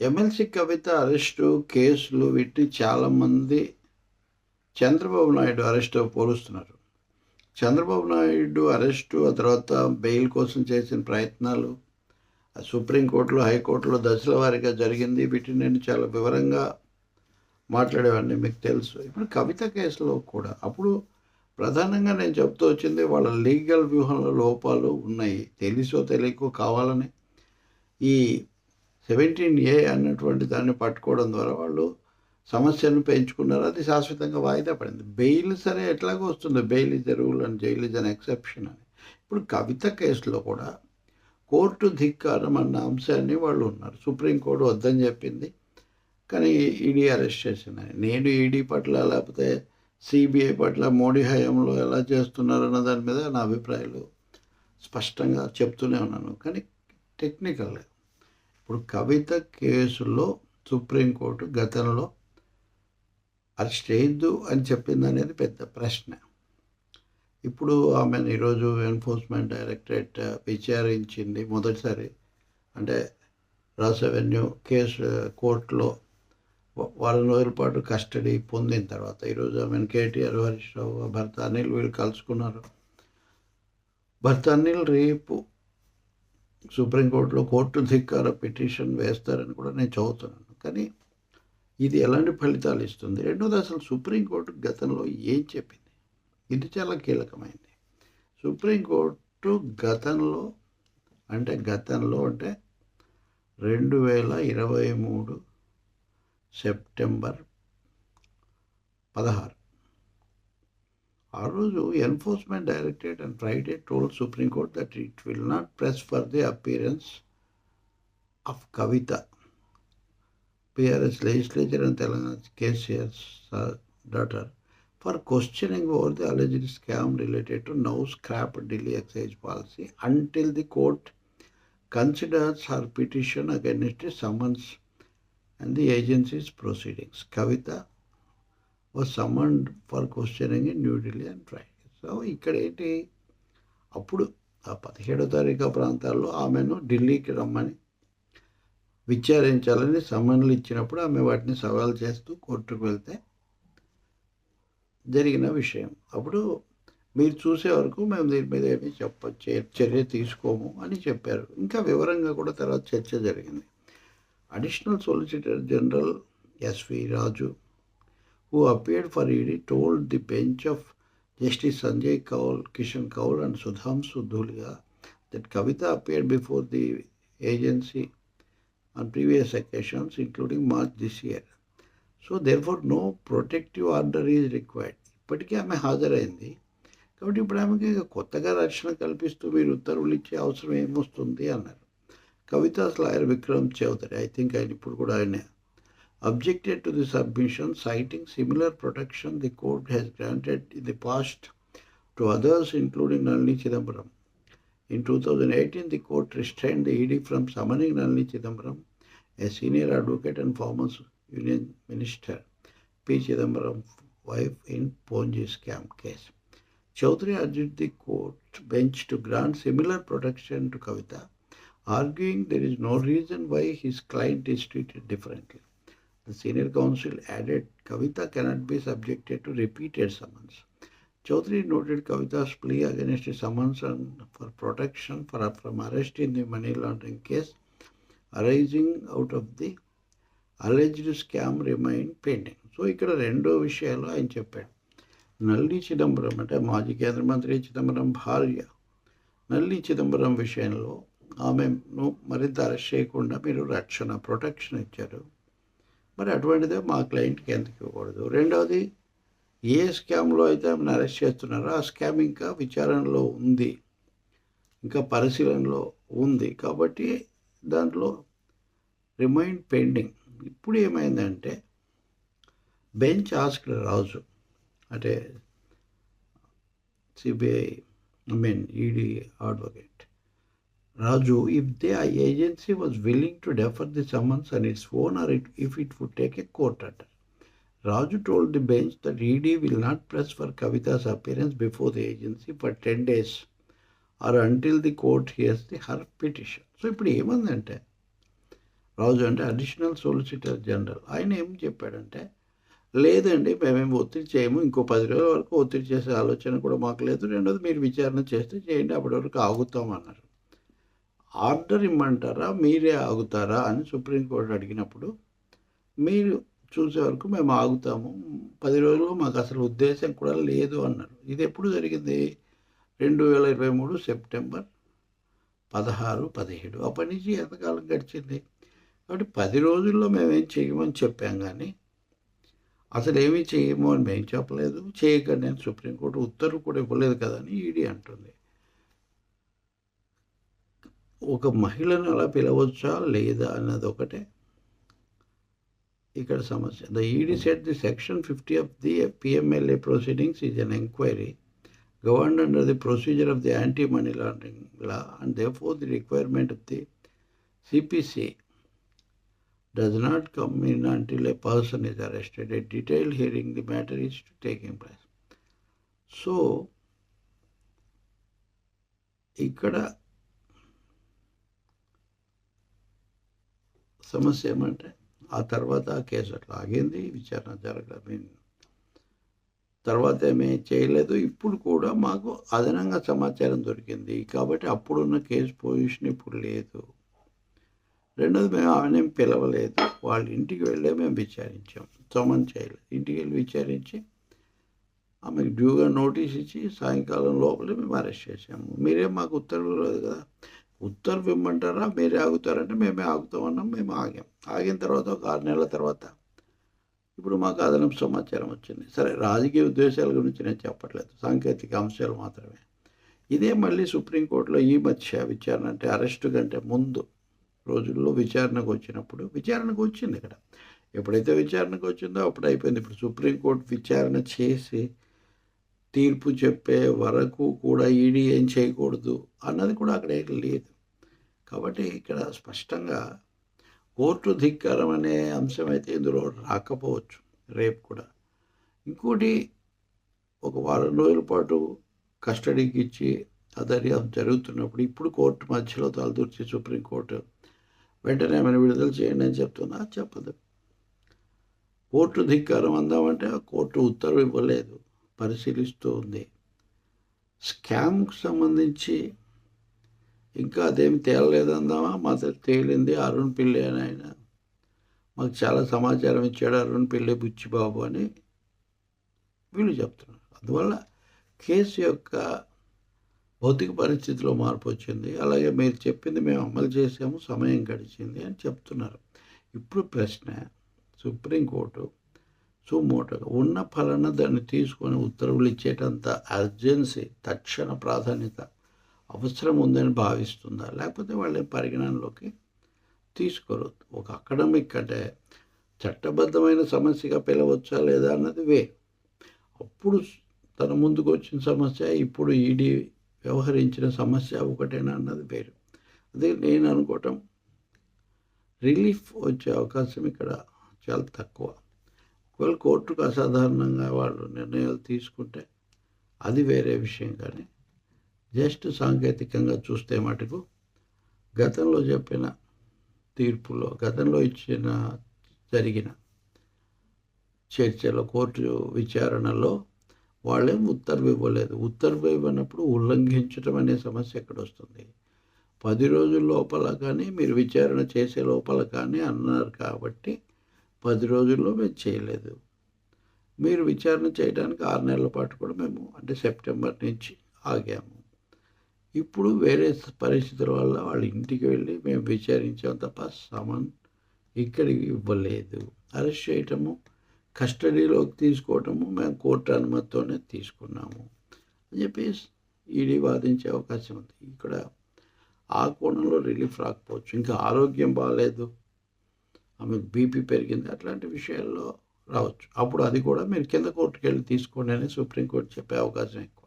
MLC కవిత arrest కేసులు వీటిని చాలామంది చంద్రబాబు నాయుడు అరెస్టు పోలుస్తున్నారు. చంద్రబాబు నాయుడు అరెస్టు ఆ తర్వాత బెయిల్ కోసం చేసిన ప్రయత్నాలు సుప్రీంకోర్టులో హైకోర్టులో దశల వారీగా జరిగింది. వీటిని నేను చాలా వివరంగా మాట్లాడేవాడిని మీకు తెలుసు. ఇప్పుడు కవిత కేసులో కూడా అప్పుడు ప్రధానంగా నేను చెప్తూ వచ్చింది వాళ్ళ లీగల్ వ్యూహంలో లోపాలు ఉన్నాయి. తెలిసో తెలియకో కావాలని ఈ సెవెంటీన్ ఏ అన్నటువంటి దాన్ని పట్టుకోవడం ద్వారా వాళ్ళు సమస్యను పెంచుకున్నారు. అది శాశ్వతంగా వాయిదా పడింది. బెయిల్ సరే ఎట్లాగో వస్తుంది. Bail is the rule and jail is an exception అని. ఇప్పుడు కవిత కేసులో కూడా కోర్టు ధిక్కారం అన్న అంశాన్ని వాళ్ళు ఉన్నారు. సుప్రీంకోర్టు వద్దని చెప్పింది. కానీ ఈడీ అరెస్ట్ చేసిందని. నేను ఈడీ పట్ల లేకపోతే సిబిఐ పట్ల మోడీ హయాంలో ఎలా చేస్తున్నారన్న దాని మీద నా అభిప్రాయాలు స్పష్టంగా చెప్తూనే ఉన్నాను. కానీ టెక్నికల్ ఇప్పుడు కవిత కేసులో సుప్రీంకోర్టు గతంలో అరెస్ట్ చేయొద్దు అని చెప్పింది అనేది పెద్ద ప్రశ్న. ఇప్పుడు ఆమెను ఈరోజు ఎన్ఫోర్స్మెంట్ డైరెక్టరేట్ విచారించింది మొదటిసారి. అంటే రాస్ రెవెన్యూ కేసు కోర్టులో వారం రోజుల పాటు కస్టడీ పొందిన తర్వాత ఈరోజు ఆమెను కేటీఆర్ హరీష్ రావు భర్త అనిల్ వీళ్ళు కలుసుకున్నారు. భర్త అనిల్ రేపు సుప్రీంకోర్టులో కోర్టు ధిక్కార పిటిషన్ వేస్తారని కూడా నేను చదువుతున్నాను. కానీ ఇది ఎలాంటి ఫలితాలు ఇస్తుంది? రెండోది అసలు సుప్రీంకోర్టు గతంలో ఏం చెప్పింది? ఇది చాలా కీలకమైంది. సుప్రీంకోర్టు గతంలో అంటే గతంలో అంటే రెండు వేల ఇరవై మూడు సెప్టెంబర్ పదహారు Arvizu Enforcement directed and Friday told Supreme Court that it will not press for the appearance of Kavita. PRS legislature and Telangana's KCS daughter for questioning over the alleged scam related to no scrap Delhi excise policy until the court considers her petition against the summons and the agency's proceedings. Kavita was summoned for questioning in New Delhi and try so ఇక్కడ ఏంటి అప్పుడు ఆ పదిహేడో తారీఖు ప్రాంతాల్లో ఆమెను ఢిల్లీకి రమ్మని విచారించాలని సమన్లు ఇచ్చినప్పుడు ఆమె వాటిని సవాల్ చేస్తూ కోర్టుకు వెళ్తే జరిగిన విషయం. అప్పుడు మీరు చూసే వరకు మేము దీని మీద ఏమీ చెప్ప చర్య తీసుకోము అని చెప్పారు. ఇంకా వివరంగా కూడా తర్వాత చర్చ జరిగింది. Additional solicitor general S V Raju who appeared for ED, told the bench of Justice Sanjay Kaul, Kishan Kaul, and Sudhamsu Dhulia that Kavita appeared before the agency on previous occasions, including March this year. So, therefore, no protective order is required. ఇప్పటికీ ఆమె హాజరైంది కాబట్టి ఇప్పుడు ఆమెకి కొత్తగా రక్షణ కల్పిస్తూ మీరు ఉత్తర్వులు ఇచ్చే అవసరం ఏమొస్తుంది అన్నారు Kavitha's lawyer Vikram Chaudhary I think ఆయన ఇప్పుడు కూడా ఆయన objected to the submission, citing similar protection the court has granted in the past to others, including Nalini Chidambaram. In 2018, the court restrained the ED from summoning Nalini Chidambaram, a senior advocate and former Union Minister, P. Chidambaram, wife in Ponji scam case. Chaudhary urged the court bench to grant similar protection to Kavita, arguing there is no reason why his client is treated differently. The senior counsel added Kavita cannot be subjected to repeated summons. Chaudhary noted Kavita's plea against a summons and for protection for, from arrest in the money laundering case arising out of the alleged scam remained pending. So ఇక్కడ రెండో విషయాలు ఆయన చెప్పాడు నల్లి చిదంబరం అంటే మాజీ కేంద్ర మంత్రి చిదంబరం భార్య నల్లి చిదంబరం విషయంలో ఆమెను మరింత అరెస్ట్ చేయకుండా మీరు రక్షణ ప్రొటెక్షన్ ఇచ్చారు మరి అటువంటిదే మా క్లయింట్కి ఎందుకు ఇవ్వకూడదు? రెండవది ఏ స్కామ్లో అయితే ఆమెను అరెస్ట్ చేస్తున్నారో ఆ స్కామ్ ఇంకా విచారణలో ఉంది. ఇంకా పరిశీలనలో ఉంది. కాబట్టి దాంట్లో రిమైండ్ పెండింగ్ ఇప్పుడు ఏమైందంటే బెంచ్ ఆస్కర్ రాజు అంటే CBI I mean ED advocate Raju if they uh agency was willing to defer the summons and it's or it if it would take a court order Raju told the bench that ED will not press for Kavitha's appearance before the agency for ten days or until the court hears the her petition so ఇప్పుడు ఏమందంటే రాజు అంటే additional solicitor general ఆయన ఏం చెప్పాడంటే లేదండి మేమేమి ఒత్తిడి చేయము ఇంకో పది రోజుల వరకు ఒత్తిడి చేసే ఆలోచన కూడా మాకు లేదు. రెండోది మీరు విచారణ చేస్తే చేయండి అప్పటివరకు ఆగుతాం అన్నారు. ఆర్డర్ ఇమ్మంటారా? మీరే ఆగుతారా? అని సుప్రీంకోర్టు అడిగినప్పుడు మీరు చూసే వరకు మేము ఆగుతాము. పది రోజులు మాకు అసలు ఉద్దేశం కూడా లేదు అన్నారు. ఇది ఎప్పుడు జరిగింది? రెండు వేల ఇరవై మూడు సెప్టెంబర్ పదహారు పదిహేడు. అప్పటి నుంచి ఎంతకాలం గడిచింది? కాబట్టి పది రోజుల్లో మేమేం చేయమని చెప్పాం కానీ అసలు ఏమీ చేయము అని మేము చెప్పలేదు. చేయకండి అని సుప్రీంకోర్టు ఉత్తర్వు కూడా ఇవ్వలేదు కదని ఈడీ అంటుంది. ఒక మహిళను అలా పిలవచ్చా లేదా అన్నది ఒకటే. ఇక్కడ సమస్య. The ED said the section fifty of the PMLA proceedings is an enquiry governed under the procedure of the anti money laundering law and therefore the requirement of the CPC does not come in until a person is arrested a detail hearing the matter is to taking place so ఇక్కడ సమస్య ఏమంటే ఆ తర్వాత ఆ case అట్లా ఆగింది విచారణ జరగలేదు తర్వాత ఏమీ చేయలేదు. ఇప్పుడు కూడా మాకు అదనంగా సమాచారం దొరికింది. కాబట్టి అప్పుడున్న కేసు పొజిషన్ ఇప్పుడు లేదు. రెండోది మేము ఆమెనేం పిలవలేదు. వాళ్ళ ఇంటికి వెళ్ళే మేము విచారించాం. సమన్ చేయలేదు ఇంటికి వెళ్ళి విచారించి ఆమెకు డ్యూగా నోటీస్ ఇచ్చి సాయంకాలం లోపలే మేము అరెస్ట్ చేసాము మీరేం మాకు ఉత్తర్వులు లేదు కదా? ఉత్తర్వు ఇమ్మంటారా మీరే ఆగుతారంటే మేమే ఆగుతామన్నాం మేము ఆగాం. ఆగిన తర్వాత ఒక ఆరు నెలల తర్వాత ఇప్పుడు మాకు అదనపు సమాచారం వచ్చింది. సరే రాజకీయ ఉద్దేశాల గురించి నేను చెప్పట్లేదు. సాంకేతిక అంశాలు మాత్రమే. ఇదే మళ్ళీ సుప్రీంకోర్టులో ఈ మధ్య విచారణ అంటే అరెస్టు కంటే ముందు రోజుల్లో విచారణకు వచ్చినప్పుడు విచారణకు వచ్చింది ఇక్కడ. ఎప్పుడైతే విచారణకు వచ్చిందో అప్పుడు అయిపోయింది. ఇప్పుడు సుప్రీంకోర్టు విచారణ చేసి తీర్పు చెప్పే వరకు కూడా ఈడీ ఏం చేయకూడదు అన్నది కూడా అక్కడ ఏం లేదు. కాబట్టి ఇక్కడ స్పష్టంగా కోర్టు ధిక్కారం అనే అంశం అయితే ఇందులో రాకపోవచ్చు రేపు కూడా. ఇంకోటి ఒక వారం రోజుల పాటు కస్టడీకి ఇచ్చి ఆ దర్యాప్తు జరుగుతున్నప్పుడు ఇప్పుడు కోర్టు మధ్యలో తలదూర్చి సుప్రీంకోర్టు వెంటనే ఏమైనా విడుదల చేయండి అని చెప్తున్నా చెప్పదు. కోర్టు ధిక్కారం అందామంటే ఆ కోర్టు ఉత్తర్వు ఇవ్వలేదు. పరిశీలిస్తూ ఉంది స్కామ్కు సంబంధించి ఇంకా అదేమి తేలలేదందామా మాత్రం తేలింది అరుణ్ పిల్లి అని ఆయన. మాకు చాలా సమాచారం ఇచ్చాడు అరుణ్ పిల్లి బుచ్చిబాబు అని వీళ్ళు చెప్తున్నారు. అందువల్ల కేసు యొక్క భౌతిక పరిస్థితిలో మార్పు వచ్చింది. అలాగే మీరు చెప్పింది మేము అమలు చేసాము సమయం గడిచింది అని చెప్తున్నారు. ఇప్పుడు ప్రశ్న సుప్రీంకోర్టు సో సుమోటోగా ఉన్న ఫలన దాన్ని తీసుకొని ఉత్తర్వులు ఇచ్చేటంత అర్జెన్సీ తక్షణ ప్రాధాన్యత అవసరం ఉందని భావిస్తుందా? లేకపోతే వాళ్ళ పరిగణనలోకి తీసుకోరు ఒక అకాడమిక్ అంటే చట్టబద్ధమైన సమస్యగా పిలవచ్చా లేదా అన్నది వే అప్పుడు తన ముందుకు వచ్చిన సమస్య ఇప్పుడు ఈడీ వ్యవహరించిన సమస్య ఒకటేనా అన్నది వేరు. అదే నేను అనుకోవటం రిలీఫ్ వచ్చే అవకాశం ఇక్కడ చాలా తక్కువ. ఒకవేళ కోర్టుకు అసాధారణంగా వాళ్ళు నిర్ణయాలు తీసుకుంటే అది వేరే విషయం కానీ జస్ట్ సాంకేతికంగా చూస్తే మటుకు గతంలో చెప్పిన తీర్పులో గతంలో ఇచ్చిన జరిగిన చర్చలో కోర్టు విచారణలో వాళ్ళేం ఉత్తర్వు ఇవ్వలేదు. ఉత్తర్వు ఇవ్వనప్పుడు ఉల్లంఘించడం అనే సమస్య ఎక్కడ వస్తుంది? పది రోజుల లోపల కానీ మీరు విచారణ చేసే లోపల కానీ అన్నారు కాబట్టి పది రోజుల్లో మేము చేయలేదు. మీరు విచారణ చేయడానికి ఆరు నెలల పాటు కూడా మేము అంటే సెప్టెంబర్ నుంచి ఆగాము. ఇప్పుడు వేరే పరిస్థితుల వల్ల వాళ్ళ ఇంటికి వెళ్ళి మేము విచారించాం తప్ప సమన్ ఇక్కడికి ఇవ్వలేదు. అరెస్ట్ చేయటము కస్టడీలోకి తీసుకోవటము మేము కోర్టు అనుమతితోనే తీసుకున్నాము అని చెప్పేసి ఈడీ వాదించే అవకాశం ఉంది. ఇక్కడ ఆ కోణంలో రిలీఫ్ రాకపోవచ్చు. ఇంకా ఆరోగ్యం బాగాలేదు ఆమెకు బీపీ పెరిగింది. అట్లాంటి విషయాల్లో రావచ్చు. అప్పుడు అది కూడా మీరు కింద కోర్టుకు వెళ్ళి తీసుకోండి అని సుప్రీంకోర్టు చెప్పే అవకాశం ఎక్కువ.